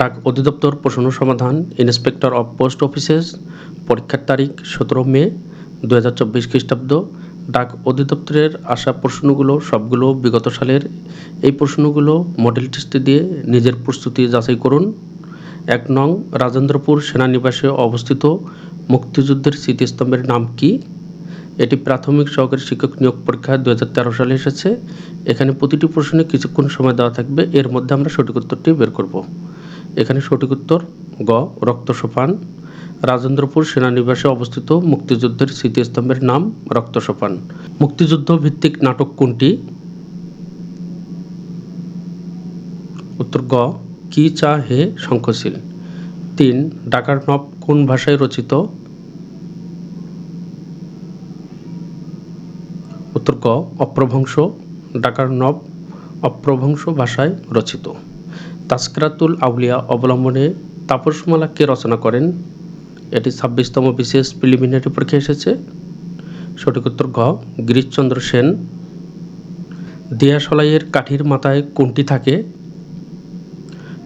ডাক অধিদপ্তর প্রশ্ন সমাধান, ইন্সপেক্টর অফ পোস্ট অফিসেস, পরীক্ষার তারিখ সতেরো মে দু হাজার চব্বিশ খ্রিস্টাব্দ। ডাক অধিদপ্তরের আসা প্রশ্নগুলো সবগুলো বিগত সালের। এই প্রশ্নগুলো মডেল টেস্টে দিয়ে নিজের প্রস্তুতি যাচাই করুন। এক নং, রাজেন্দ্রপুর সেনানিবাসে অবস্থিত মুক্তিযুদ্ধের স্মৃতিস্তম্ভের নাম কি? এটি প্রাথমিক সহকারী শিক্ষক নিয়োগ পরীক্ষা দু হাজার তেরো সালে এসেছে। এখানে প্রতিটি প্রশ্নে কিছুক্ষণ সময় দেওয়া থাকবে। এর মধ্যে আমরা সঠিক উত্তরটি বের করব। এখানে সঠিক উত্তর, গ, রক্তসোপান। রাজেন্দ্রপুর সেনানিবাসে অবস্থিত মুক্তিযুদ্ধের স্মৃতিস্তম্ভের নাম রক্তসোপান। মুক্তিযুদ্ধ ভিত্তিক নাটক কোনটি? উত্তর, গ, কি চা হে শঙ্খশীল। তিন ডাকার নব কোন ভাষায় রচিত? উত্তর ক অপ্রভংশ ডাকার নব অপ্রভংশ ভাষায় রচিত। তাস্করাতুল আউলিয়া অবলম্বনে তাপসমালা কে রচনা করেন। এটি ছাব্বিশতম বিশেষ প্রিলিমিনারি পরীক্ষা এসেছে। সঠিক উত্তর ঘ, গিরিশচন্দ্র সেন। দিয়াশলাইয়ের কাঠির মাথায় কোনটি থাকে।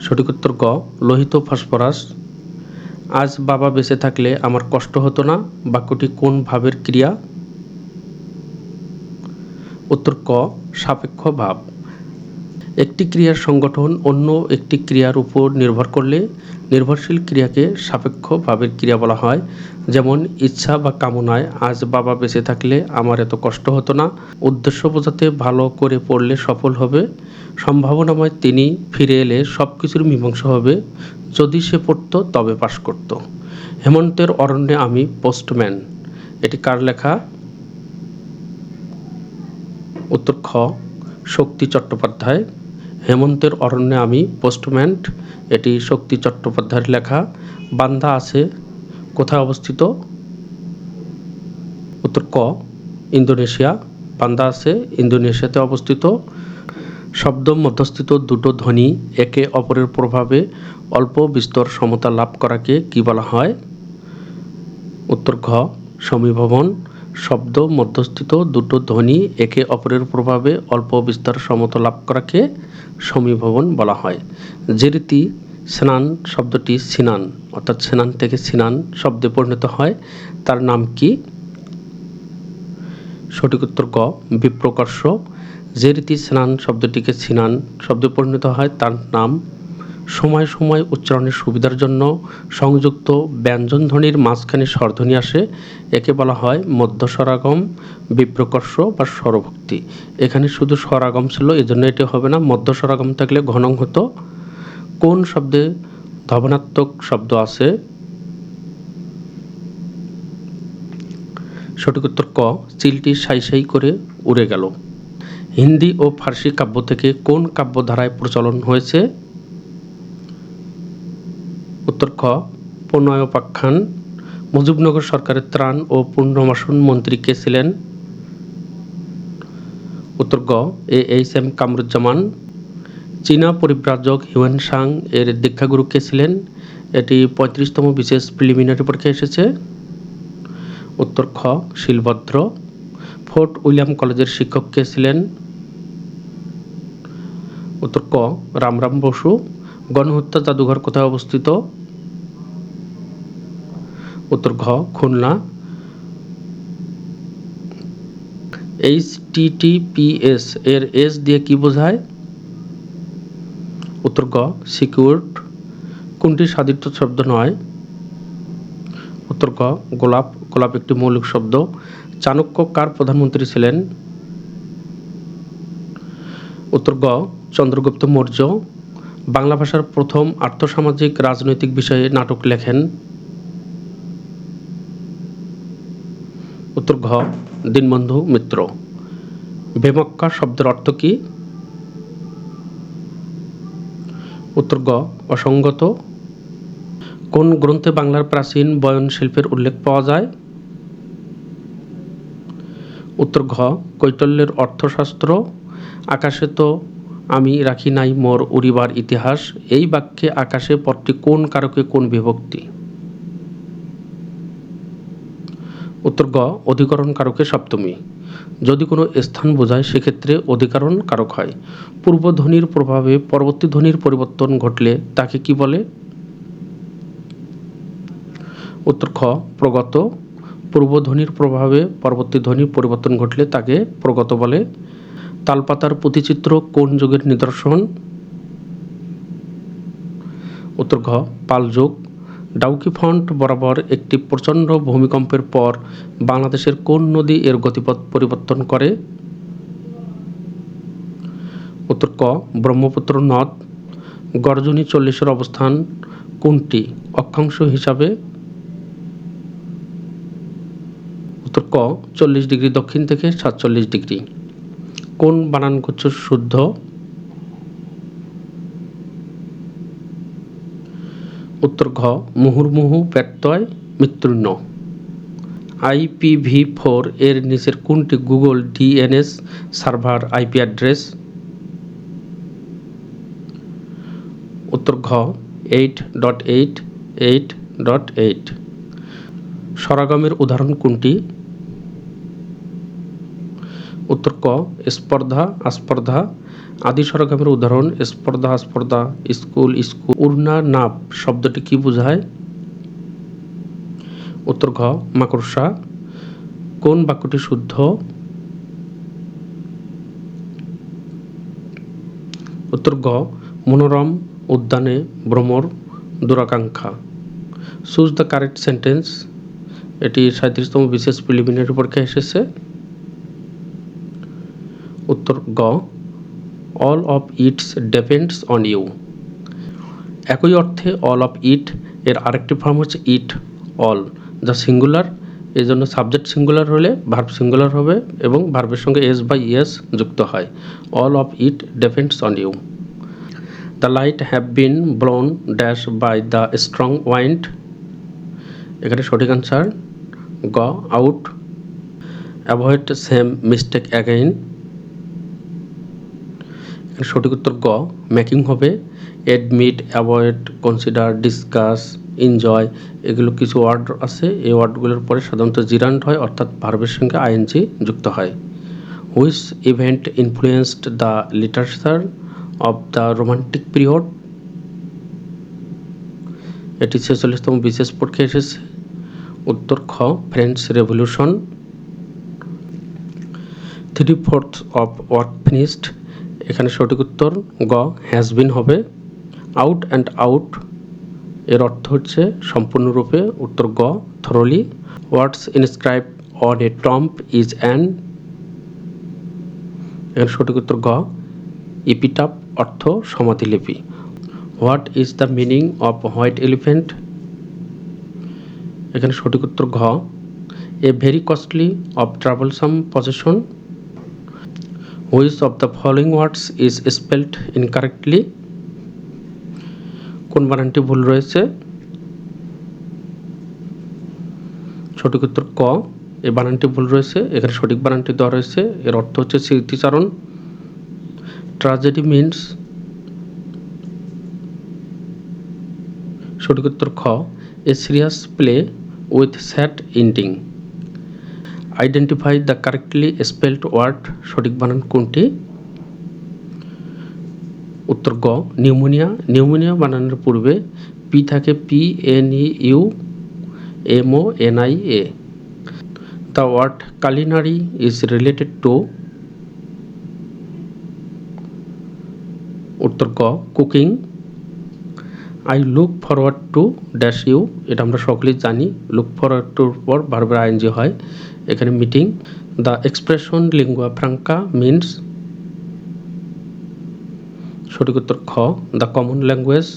সঠিক উত্তর গ লোহিত ফসফরাস। আজ বাবা বেঁচে থাকলে আমার কষ্ট হতো না, বাক্যটি কোন ভাবের ক্রিয়া? উত্তর ক, সাপেক্ষ ভাব। একটি ক্রিয়ার সংগঠন অন্য একটি ক্রিয়ার উপর নির্ভর করলে নির্ভরশীল ক্রিয়াকে সাপেক্ষ ভাবের ক্রিয়া বলা হয়। যেমন, ইচ্ছা বা কামনায় আজ বাবা বেঁচে থাকলে আমার এত কষ্ট হতো না। উদ্দেশ্য বোঝাতে ভালো করে পড়লে সফল হবে। সম্ভাবনাময় তিনি ফিরে এলে সব কিছুর মীমাংসা হবে। যদি সে পড়তো, তবে পাশ করত। হেমন্তের অরণ্যে আমি পোস্টম্যান। এটি কার লেখা? উত্তর খ। শক্তি চট্টোপাধ্যায়। হেমন্তের অরণ্যে আমি পোস্টম্যান এটি শক্তি চট্টোপাধ্যায়ের লেখা, বান্দা আছে, কোথায় অবস্থিত? উত্তর ক, ইন্দোনেশিয়া, বান্দা আছে, ইন্দোনেশিয়াতে অবস্থিত। শব্দ মধ্যস্থিত দুটো ধ্বনি একে অপরের প্রভাবে অল্প বিস্তর সমতা লাভ করাকে কি বলা হয়? উত্তর ঘ, সমীভবন। শব্দ, মধ্যস্থিত দুটো ধ্বনি একে অপরের প্রভাবে অল্প বিস্তর সমতা লাভ করাকে সমীভবন বলা হয়। যে রীতি স্নান শব্দটি সিনান, অর্থাৎ স্নান থেকে সিনান শব্দে পরিণত হয়, তার নাম কি? সঠিক উত্তর ক, বিপ্রকর্ষ। যে রীতি স্নান শব্দটিকে সিনান শব্দে পরিণত হয়, তার নাম সময় সময় উচ্চারণের সুবিধার জন্য সংযুক্ত ব্যঞ্জনধ্বনির মাঝখানে স্বরধ্বনি আসে। একে বলা হয় মধ্যস্বরাগম বিপ্রকর্ষ বা স্বরভক্তি। এখানে শুধু স্বরাগম ছিল, এজন্য এটি হবে না মধ্যস্বরাগম থাকলে ঘনং হতো। কোন শব্দে ধবনাত্মক শব্দ আছে? সঠিক উত্তর ক, চিলটি সাই সাই করে উড়ে গেল। হিন্দি ও ফার্সি কাব্য থেকে কোন কাব্যধারায় প্রচলন হয়েছে? উত্তর খ, প্রণয়োপাখ্যান মুজিবনগর সরকারের ত্রাণ ও পুনর্বাসন মন্ত্রী কে ছিলেন? উত্তর গ, এ এইচ এম কামরুজ্জামান। চীনা পরিব্রাজক হিউয়েন সাং এর দীক্ষাগুরু কে ছিলেন? এটি পঁয়ত্রিশতম বিশেষ প্রিলিমিনারি পরীক্ষা এসেছে। উত্তর খ, শিলভদ্র। ফোর্ট উইলিয়াম কলেজের শিক্ষক কে ছিলেন? উত্তর ক, রামরাম বসু। গণহত্যা জাদুঘর কোথায় অবস্থিত? উত্তর ঘ, খুলনা। এইচ টিটিপিএস এর এস দিয়ে কি বোঝায়? উত্তর গ সিকিউরড। কোনটি সাদিত্য শব্দ নয়? উত্তর ক গোলাপ। গোলাপ একটি মৌলিক শব্দ। চাণক্য কার প্রধানমন্ত্রী ছিলেন? উত্তর গ চন্দ্রগুপ্ত মৌর্য। বাংলা ভাষার প্রথম আর্থসামাজিক রাজনৈতিক বিষয়ে নাটক লেখেন। উত্তর ঘ, দীনবন্ধু মিত্র। বেমক্কা শব্দের অর্থ কী? উত্তর গ অসঙ্গত। কোন গ্রন্থে বাংলার প্রাচীন বয়ন শিল্পের উল্লেখ পাওয়া যায়? উত্তর ঘ কৈটল্যের অর্থশাস্ত্র। আকাশে তো আমি রাখি নাই মোর উড়িবার ইতিহাস। এই বাক্যে আকাশে পদটি কোন কারকে কোন বিভক্তি? উত্তর গ, অধিকরণ কারকে সপ্তমী। যদি কোনো স্থান বোঝায়, সেক্ষেত্রে অধিকরণ কারক হয়। পূর্বধ্বনির প্রভাবে পরবর্তী ধ্বনির পরিবর্তন ঘটলে তাকে কি বলে? উত্তর খ, প্রগত। পূর্বধ্বনির প্রভাবে পরবর্তী ধ্বনির পরিবর্তন ঘটলে তাকে প্রগত বলে। তালপাতার প্রতিচিত্র কোন যুগের নিদর্শন? উত্তর ঘ, পাল যুগ। ডাউকি ফন্ট বরাবর একটি প্রচণ্ড ভূমিকম্পের পর বাংলাদেশের কোন নদী এর গতিপথ পরিবর্তন করে? উত্তর ক, ব্রহ্মপুত্র নদ। গর্জনী চল্লিশের অবস্থান কোনটি? অক্ষাংশ হিসাবে। উত্তর ক, চল্লিশ ডিগ্রি দক্ষিণ থেকে সাতচল্লিশ ডিগ্রি। কোন বানান বানানগুচ্ছ শুদ্ধ? উত্তর ঘ, মুহুর্মুহু ব্যত্যয় মৃত্যুর্ণ আইপিভি ফোর এর নিচের কোনটি Google DNS server IP address? উত্তর ঘ eight dot eight eight dot eight সরাগমের উদাহরণ কোনটি? উত্তর ক স্পর্ধা, আস্পর্ধা আদি স্বরগ্রামের উদাহরণ, স্পর্ধা, আস্পর্ধা, স্কুল স্কুল উড়না, নাপ, শব্দটি কি বোঝায়? উত্তর ঘ মাকড়সা, কোন বাক্যটি শুদ্ধ? উত্তর গ মনোরম, উদ্যানে, ভ্রমর, দুরাকাঙ্ক্ষা। চুজ দ্য কারেক্ট সেন্টেন্স এটি সাঁত্রিশতম বিশেষ প্রিলিমিনারি পরীক্ষায় এসেছে। উত্তর গ all of its depends on you একই অর্থে অল অফ ইট এর আরেকটি ফর্ম হচ্ছে ইট অল যা সিঙ্গুলার এই জন্য সাবজেক্ট সিঙ্গুলার হলে ভার্ব সিঙ্গুলার হবে এবং ভার্বের সঙ্গে এস বাই ইয়েস যুক্ত হয়। All of it depends on you the light have been blown dash by the strong wind এখানে সঠিক আনসার গ out avoid same mistake again সঠিক উত্তর গ মেকিং হবে admit avoid consider discuss enjoy এগুলো কিছু ওয়ার্ড আছে, এই ওয়ার্ডগুলোর পরে সাধারণত জিরান্ট হয়, অর্থাৎ ভার্বের সঙ্গে আইএনজি যুক্ত হয়। Which event influenced the literature of the romantic period এটি ছেচল্লিশতম বিশেষ পরীক্ষা এসেছে। উত্তর খ French revolution three fourth of work finished এখানে সঠিক উত্তর গ হ্যাজ বিন হবে। আউট অ্যান্ড আউট এর অর্থ হচ্ছে সম্পূর্ণরূপে। উত্তর গ thoroughly words inscribe on a tomb is an এখানে সঠিক উত্তর গ ইপিটাপ অর্থ সমাধিলিপি। What is the meaning of white elephant এখানে সঠিক উত্তর ঘ a very costly of troublesome position which of the following words is spelled incorrectly কোন বানানটি ভুল রয়েছে? সঠিক উত্তর ক। এই বানানটি ভুল রয়েছে, এখানে সঠিক বানানটি দেওয়া রয়েছে। এর অর্থ হচ্ছে স্মৃতিচারণ। ট্রাজেডি মিনস সঠিক উত্তর খ। A serious play with sad ending identify the correctly spelled word সঠিক বানান কোনটি? উত্তর গ নিউমোনিয়া নিউমোনিয়া বানানোর পূর্বে পি থাকে P N E U M O N I A the word culinary is related to উত্তর ক cooking I look forward to dash you এটা আমরা সকলেই জানি। লুক ফরওয়ার্ড টুর পর বারবার আইনজি হয়। এখানে meeting the expression lingua franca means সঠিক উত্তর খ। The common language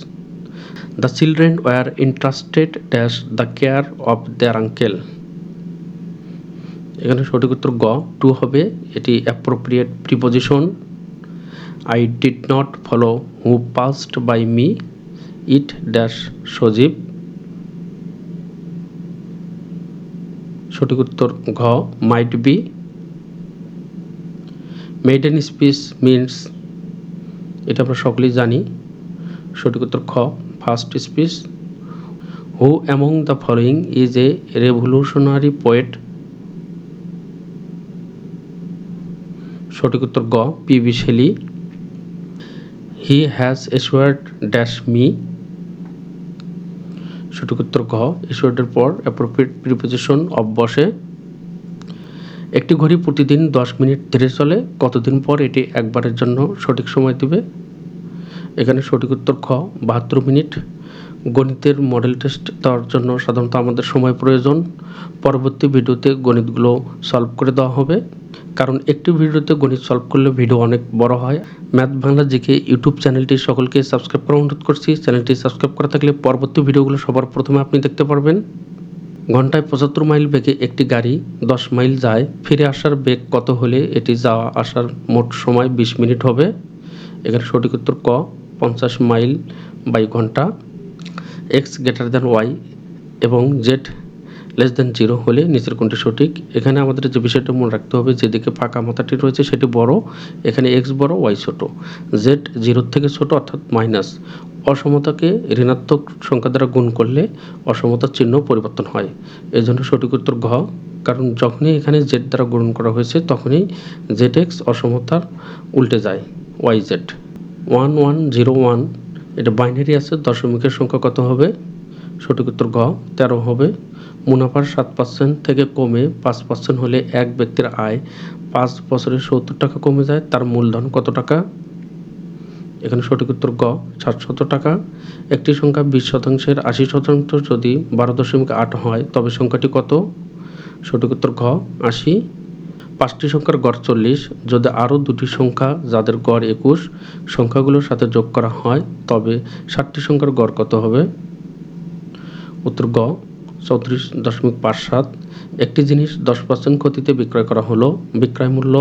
the children were interested dash the care of their uncle এখানে সঠিক উত্তর গ। টু হবে। এটি appropriate preposition I did not follow who passed by me it dash সজীব। সঠিক উত্তর ঘ might be maiden speech means এটা আমরা সকলেই জানি। সঠিক উত্তর খ first speech who among the following is a revolutionary poet সঠিক উত্তর গ, P B Shelley he has assured dash me সঠিক উত্তর ঘ এসওয়ার্ডের পর অ্যাপ্রোপ্রিয়েট প্রিপোজিশন অফ বসে। একটি ঘড়ি প্রতিদিন দশ মিনিট ধীরে চলে। কতদিন পর এটি একবারের জন্য সঠিক সময় দেবে? এখানে সঠিক উত্তর খ, বাহাত্তর মিনিট। গণিতের মডেল টেস্ট দেওয়ার জন্য সাধারণত আমাদের সময় প্রয়োজন। পরবর্তী ভিডিওতে গণিতগুলো সলভ করে দেওয়া হবে। কারণ একটি ভিডিওতে গণিত সলভ করলে ভিডিও অনেক বড় হয়। ম্যাথ বাংলা জিকে ইউটিউব চ্যানেলটি সকলকে সাবস্ক্রাইব করার অনুরোধ করছি। চ্যানেলটি সাবস্ক্রাইব করা থাকলে পরবর্তী ভিডিওগুলো সবার প্রথমে আপনি দেখতে পারবেন। ঘন্টায় পঁচাত্তর মাইল বেগে একটি গাড়ি দশ মাইল যায়। ফিরে আসার বেগ কত হলে এটি যাওয়া আসার মোট সময় বিশ মিনিট হবে? এখানে সঠিক উত্তর ক, পঞ্চাশ মাইল বাই ঘণ্টা। এক্স গ্রেটার দ্যান ওয়াই এবং জেড লেস দেন জিরো হলে নিচের কোনটি সঠিক। এখানে আমাদের যে বিষয়টা মনে রাখতে হবে যেদিকে ফাঁকা মাথাটি রয়েছে সেটি বড়, এখানে এক্স বড় ওয়াই ছোট। জেড জিরোর থেকে ছোট অর্থাৎ মাইনাস অসমতাকে ঋণাত্মক সংখ্যা দ্বারা গুণ করলে অসমতার চিহ্ন পরিবর্তন হয়। এই জন্য সঠিক উত্তর ঘ, কারণ যখনই এখানে জেড দ্বারা গুণ করা হয়েছে, তখনই জেড এক্স অসমতার উল্টে যায় Y Z one one zero one এটা বাইনারি আছে, দশমিকের সংখ্যা কত হবে? সঠিক উত্তর ঘ, তেরো হবে। মুনাফার সাত পার্সেন্ট থেকে কমে পাঁচ পার্সেন্ট হলে এক ব্যক্তির আয় পাঁচ বছরে সত্তর টাকা কমে যায়। তার মূলধন কত টাকা? এখানে সঠিক উত্তর গ সাতশত টাকা। একটি সংখ্যা বিশ শতাংশের আশি শতাংশ যদি বারো দশমিক আট হয়, তবে সংখ্যাটি কত? সঠিক উত্তর ঘ, আশি। পাঁচটি সংখ্যার গড় চল্লিশ। যদি আরও দুটি সংখ্যা যাদের গড় একুশ, সংখ্যাগুলোর সাথে যোগ করা হয়, তবে ষাটটি সংখ্যার গড় কত হবে? উত্তর গ, চৌত্রিশ দশমিক পাঁচ সাত। একটি জিনিস দশ পার্সেন্ট ক্ষতিতে বিক্রয় করা হলো, বিক্রয় মূল্য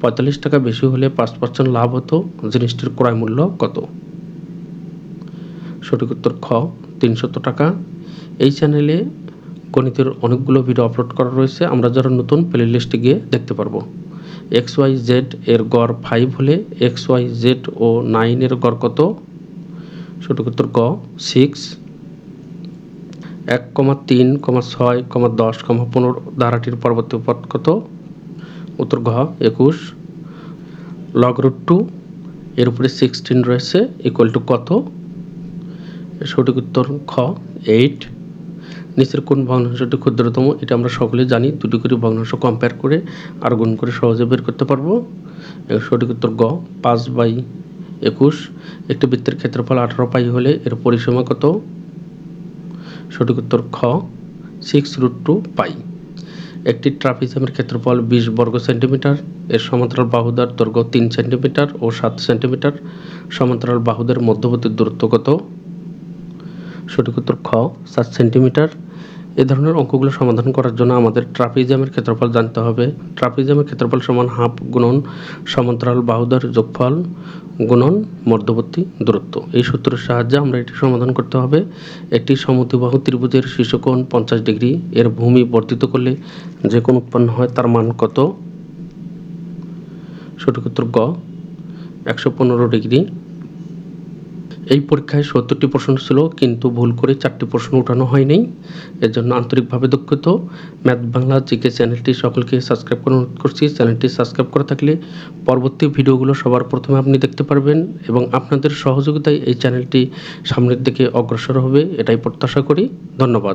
পঁয়তাল্লিশ টাকা বেশি হলে পাঁচ পার্সেন্ট লাভ হতো। জিনিসটির ক্রয় মূল্য কত? সঠিক উত্তর খ, তিনশত টাকা। এই চ্যানেলে গণিতের অনেকগুলো ভিডিও আপলোড করা রয়েছে। আমরা যারা নতুন প্লে লিস্টে গিয়ে দেখতে পারব। এক্স ওয়াই জেড এর গড় ফাইভ হলে এক্স ওয়াই জেড ও নাইনের গড় কত? সঠিক উত্তর গ সিক্স এক কমা তিন কমা ছয় কমা দশ কমা পনেরো ধারাটির পরবর্তী পদ কত? উত্তর ঘ, একুশ। লগ রুট টু, এর উপরে সিক্সটিন রয়েছে ইকুয়াল টু কত? সঠিক উত্তর খ, এইট। নিচের কোন ভগ্নাংশটি ক্ষুদ্রতম, এটা আমরা সকলে জানি, দুটি করে ভগ্নাংশ কম্পেয়ার করে আর গুণ করে সহজে বের করতে পারব। সঠিক উত্তর গ, পাঁচ বাই একুশ। একটি বৃত্তের ক্ষেত্রফল আঠারো পাই হলে এর পরিসীমা কত? সঠিক উত্তর খ সিক্স রুট টু পাই একটি ট্রাফিজমের ক্ষেত্রফল বিশ বর্গ সেন্টিমিটার, এর সমান্তরাল বাহুদার দৈর্ঘ্য তিন সেন্টিমিটার ও সাত সেন্টিমিটার। সমান্তরাল বাহুদের মধ্যবর্তী দূরত্ব কত? সঠিক উত্তর খ, সাত সেন্টিমিটার। এ ধরনের অঙ্কগুলো সমাধান করার জন্য আমাদের ট্রাপিজামের ক্ষেত্রফল জানতে হবে। ট্রাপিজামের ক্ষেত্রফল সমান হাফ গুণন সমান্তরাল বাহুদার যোগফল গুণন মধ্যবর্তী দূরত্ব। এই সূত্রের সাহায্যে আমরা এটি সমাধান করতে হবে। একটি সমদ্বিবাহু ত্রিভুজের শীর্ষকোণ পঞ্চাশ ডিগ্রি। এর ভূমি বর্ধিত করলে যে কোণ উৎপন্ন হয় তার মান কত? সঠিক উত্তর গ। একশো পনেরো ডিগ্রি। এই পরীক্ষায় সত্তরটি প্রশ্ন ছিল, কিন্তু ভুল করে চারটি প্রশ্ন উঠানো হয়নি। এর জন্য আন্তরিকভাবে দুঃখিত। ম্যাথ বাংলা জিকে চ্যানেলটি সকলকে সাবস্ক্রাইব করে অনুরোধ করছি। চ্যানেলটি সাবস্ক্রাইব করে থাকলে পরবর্তী ভিডিওগুলো সবার প্রথমে আপনি দেখতে পারবেন এবং আপনাদের সহযোগিতায় এই চ্যানেলটি সামনের দিকে অগ্রসর হবে, এটাই প্রত্যাশা করি। ধন্যবাদ।